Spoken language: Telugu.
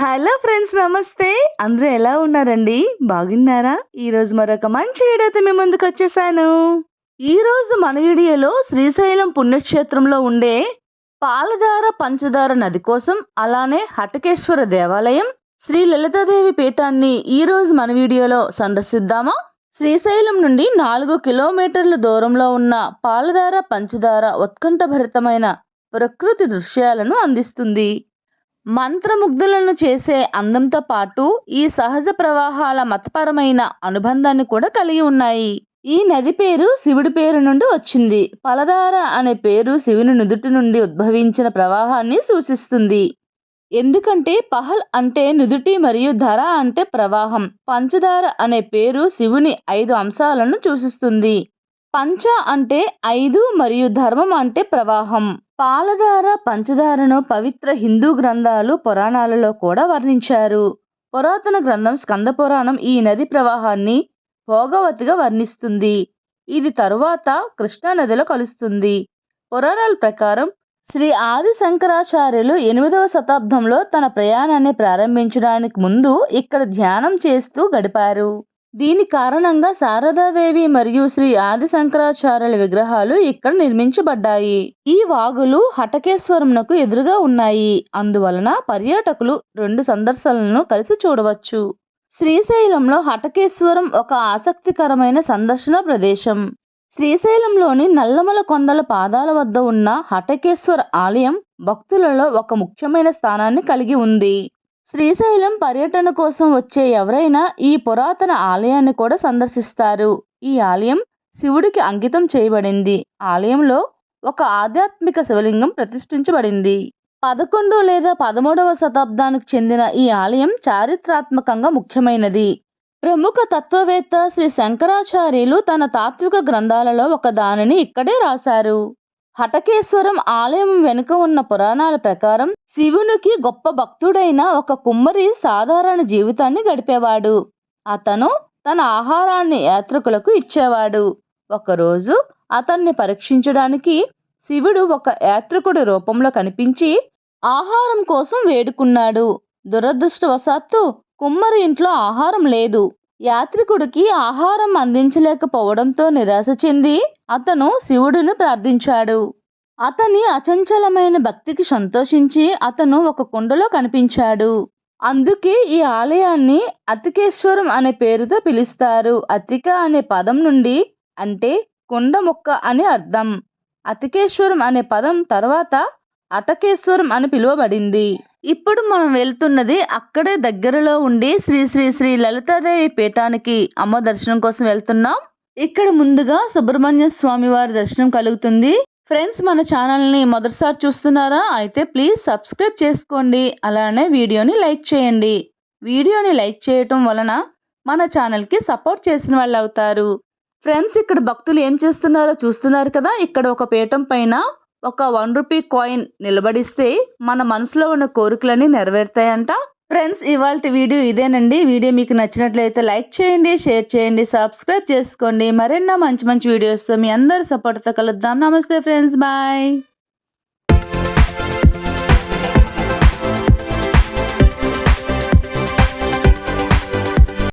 హలో ఫ్రెండ్స్ నమస్తే. అందరూ ఎలా ఉన్నారండి? బాగున్నారా? ఈరోజు మరొక మంచి వీడియోతో మీ ముందుకు వచ్చేసాను. ఈరోజు మన వీడియోలో శ్రీశైలం పుణ్యక్షేత్రంలో ఉండే పాలధార పంచదార నది కోసం అలానే హటకేశ్వర దేవాలయం శ్రీ లలితాదేవి పీఠాన్ని ఈరోజు మన వీడియోలో సందర్శిద్దామా? శ్రీశైలం నుండి నాలుగు కిలోమీటర్ల దూరంలో ఉన్న పాలధార పంచదార ఉత్కంఠభరితమైన ప్రకృతి దృశ్యాలను అందిస్తుంది. మంత్రముగ్ధులను చేసే అందంతో పాటు ఈ సహజ ప్రవాహాల మతపరమైన అనుబంధాన్ని కూడా కలిగి ఉన్నాయి. ఈ నది పేరు శివుడి పేరు నుండి వచ్చింది. పలదార అనే పేరు శివుని నుదుటి నుండి ఉద్భవించిన ప్రవాహాన్ని సూచిస్తుంది. ఎందుకంటే పహల్ అంటే నుదుటి మరియు ధర అంటే ప్రవాహం. పంచదార అనే పేరు శివుని ఐదు అంశాలను సూచిస్తుంది. పంచ అంటే ఐదు మరియు ధర్మం అంటే ప్రవాహం. పాలధార పంచదారను పవిత్ర హిందూ గ్రంథాలు పురాణాలలో కూడా వర్ణించారు. పురాతన గ్రంథం స్కంద పురాణం ఈ నది ప్రవాహాన్ని భోగవతిగా వర్ణిస్తుంది. ఇది తరువాత కృష్ణా నదిలో కలుస్తుంది. పురాణాల ప్రకారం శ్రీ ఆది శంకరాచార్యులు ఎనిమిదవ శతాబ్దంలో తన ప్రయాణాన్ని ప్రారంభించడానికి ముందు ఇక్కడ ధ్యానం చేస్తూ గడిపారు. దీని కారణంగా శారదాదేవి మరియు శ్రీ ఆది శంకరాచార్యుల విగ్రహాలు ఇక్కడ నిర్మించబడ్డాయి. ఈ వాగులు హటకేశ్వరంనకు ఎదురుగా ఉన్నాయి. అందువలన పర్యాటకులు రెండు సందర్శనలను కలిసి చూడవచ్చు. శ్రీశైలంలో హటకేశ్వరం ఒక ఆసక్తికరమైన సందర్శన ప్రదేశం. శ్రీశైలంలోని నల్లమల కొండల పాదాల వద్ద ఉన్న హటకేశ్వర ఆలయం భక్తులలో ఒక ముఖ్యమైన స్థానాన్ని కలిగి ఉంది. శ్రీశైలం పర్యటన కోసం వచ్చే ఎవరైనా ఈ పురాతన ఆలయాన్ని కూడా సందర్శిస్తారు. ఈ ఆలయం శివుడికి అంకితం చేయబడింది. ఆలయంలో ఒక ఆధ్యాత్మిక శివలింగం ప్రతిష్ఠించబడింది. పదకొండు లేదా పదమూడవ శతాబ్దానికి చెందిన ఈ ఆలయం చారిత్రాత్మకంగా ముఖ్యమైనది. ప్రముఖ తత్వవేత్త శ్రీ శంకరాచార్యులు తన తాత్విక గ్రంథాలలో ఒక దానిని ఇక్కడే రాశారు. హటకేశ్వరం ఆలయం వెనుక ఉన్న పురాణాల ప్రకారం శివునికి గొప్ప భక్తుడైన ఒక కుమ్మరి సాధారణ జీవితాన్ని గడిపేవాడు. అతను తన ఆహారాన్ని యాత్రికులకు ఇచ్చేవాడు. ఒకరోజు అతన్ని పరీక్షించడానికి శివుడు ఒక యాత్రికుడి రూపంలో కనిపించి ఆహారం కోసం వేడుకున్నాడు. దురదృష్టవశాత్తు కుమ్మరి ఇంట్లో ఆహారం లేదు. యాత్రికుడికి ఆహారం అందించలేకపోవడంతో నిరాశ చెంది అతను శివుడిని ప్రార్థించాడు. అతని అచంచలమైన భక్తికి సంతోషించి అతను ఒక కుండలో కనిపించాడు. అందుకే ఈ ఆలయాన్ని అతికేశ్వరం అనే పేరుతో పిలుస్తారు. అతిక అనే పదం నుండి అంటే కుండ మొక్క అని అర్థం. అతికేశ్వరం అనే పదం తర్వాత అటకేశ్వరం అని పిలువబడింది. ఇప్పుడు మనం వెళ్తున్నది అక్కడే దగ్గరలో ఉండి శ్రీ శ్రీ శ్రీ లలితాదేవి పీఠానికి అమ్మ దర్శనం కోసం వెళ్తున్నాం. ఇక్కడ ముందుగా సుబ్రహ్మణ్య స్వామి వారి దర్శనం కలుగుతుంది. ఫ్రెండ్స్ మన ఛానల్ని మొదటిసారి చూస్తున్నారా? అయితే ప్లీజ్ సబ్స్క్రైబ్ చేసుకోండి. అలానే వీడియోని లైక్ చేయండి. వీడియోని లైక్ చేయటం వలన మన ఛానల్కి సపోర్ట్ చేసిన వాళ్ళు అవుతారు. ఫ్రెండ్స్ ఇక్కడ భక్తులు ఏం చేస్తున్నారో చూస్తున్నారు కదా? ఇక్కడ ఒక పీఠం పైన ఒక వన్ రూపీ కాయిన్ నిలబడిస్తే మన మనసులో ఉన్న కోరికలన్నీ నెరవేరుతాయంట. ఫ్రెండ్స్ ఇవాళ వీడియో ఇదేనండి. వీడియో మీకు నచ్చినట్లయితే లైక్ చేయండి షేర్ చేయండి సబ్స్క్రైబ్ చేసుకోండి. మరెన్నో మంచి మంచి వీడియోస్తో మీ అందరి సపోర్ట్తో కలుద్దాం. నమస్తే ఫ్రెండ్స్ బాయ్.